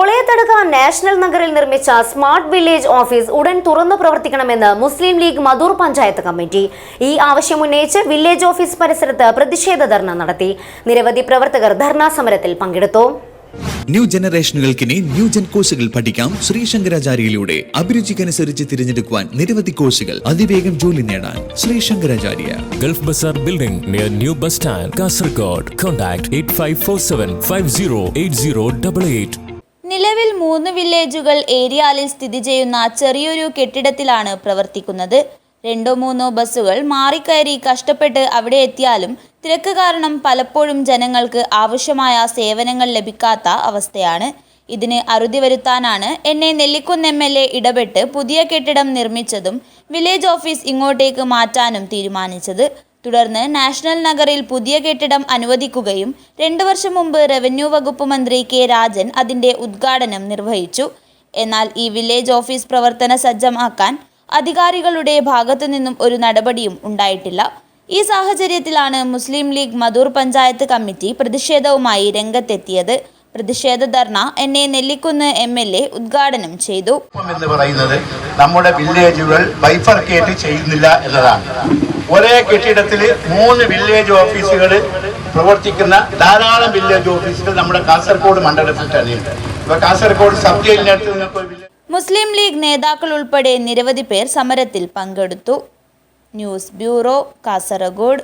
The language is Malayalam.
ഒളയത്തടുക്ക നാഷണൽ നഗറിൽ നിർമ്മിച്ച സ്മാർട്ട് വില്ലേജ് ഓഫീസ് ഉടൻ തുറന്നു പ്രവർത്തിക്കണമെന്ന് Muslim League Madhur panchayat committee. ഈ ആവശ്യം ഉന്നയിച്ച് വില്ലേജ് ഓഫീസ് പരിസരത്ത് പ്രതിഷേധ ധർണ നടത്തി. നിരവധി പ്രവർത്തകർ ധർണാ സമരത്തിൽ പങ്കെടുത്തു. ന്യൂ ജനറേഷനുകൾക്കിനി ന്യൂ ജെൻ കോഴ്സുകൾ പഠിക്കാം. ശ്രീശങ്കരാചാര്യയിലൂടെ അഭിരുചിക്കനുസരിച്ച് തിരഞ്ഞെടുക്കുവാൻ നിരവധി കോഴ്സുകൾ അതിവേഗം ജോലി നേടാൻ Sree Sankaracharya. Gulf Bazaar Building near New Bus Stand, Kasargod. Contact 8547 508088. നിലവിൽ മൂന്ന് വില്ലേജുകൾ ഏരിയാലിൽ സ്ഥിതി ചെയ്യുന്ന ചെറിയൊരു കെട്ടിടത്തിലാണ് പ്രവർത്തിക്കുന്നത്. രണ്ടോ മൂന്നോ ബസ്സുകൾ മാറിക്കയറി കഷ്ടപ്പെട്ട് അവിടെ എത്തിയാലും തിരക്ക് കാരണം പലപ്പോഴും ജനങ്ങൾക്ക് ആവശ്യമായ സേവനങ്ങൾ ലഭിക്കാത്ത അവസ്ഥയാണ്. ഇതിന് അറുതി വരുത്താനാണ് എന്നെ നെല്ലിക്കുന്ന് എം എൽ എ ഇടപെട്ട് പുതിയ കെട്ടിടം നിർമ്മിച്ചതും വില്ലേജ് ഓഫീസ് ഇങ്ങോട്ടേക്ക് മാറ്റാനും തീരുമാനിച്ചത്. തുടർന്ന് നാഷണൽ നഗറിൽ പുതിയ കെട്ടിടം അനുവദിക്കുകയും രണ്ടു വർഷം മുമ്പ് റവന്യൂ വകുപ്പ് മന്ത്രി കെ രാജൻ അതിന്റെ ഉദ്ഘാടനം നിർവഹിച്ചു. എന്നാൽ ഈ വില്ലേജ് ഓഫീസ് പ്രവർത്തന സജ്ജമാക്കാൻ അധികാരികളുടെ ഭാഗത്തു നിന്നും ഒരു നടപടിയും ഉണ്ടായിട്ടില്ല. ഈ സാഹചര്യത്തിലാണ് Muslim League Madhur panchayat committee പ്രതിഷേധവുമായി രംഗത്തെത്തിയത്. പ്രതിഷേധ ധർണ എന്നെ നെല്ലിക്കുന്ന് എം. എൽ. എ ഉദ്ഘാടനം ചെയ്തു. എന്ന് പറയുന്നത് നമ്മുടെ വില്ലേജുകൾ ബൈഫർക്കേറ്റ് ചെയ്യുന്നില്ല എന്നതാണ്. ഒരേ കെട്ടിടത്തിൽ മൂന്ന് വില്ലേജ് ഓഫീസുകൾ പ്രവർത്തിക്കുന്ന ധാരാളം വില്ലേജ് ഓഫീസുകൾ നമ്മുടെ കാസർഗോഡ് മണ്ഡലത്തിൽ തന്നെയുണ്ട്. ഇപ്പൊ കാസർഗോഡ് സബ് ജയിലിനടുത്ത് മുസ്ലിം ലീഗ് നേതാക്കൾ ഉൾപ്പെടെ നിരവധി പേർ സമരത്തിൽ പങ്കെടുത്തു. News bureau Kasaragod.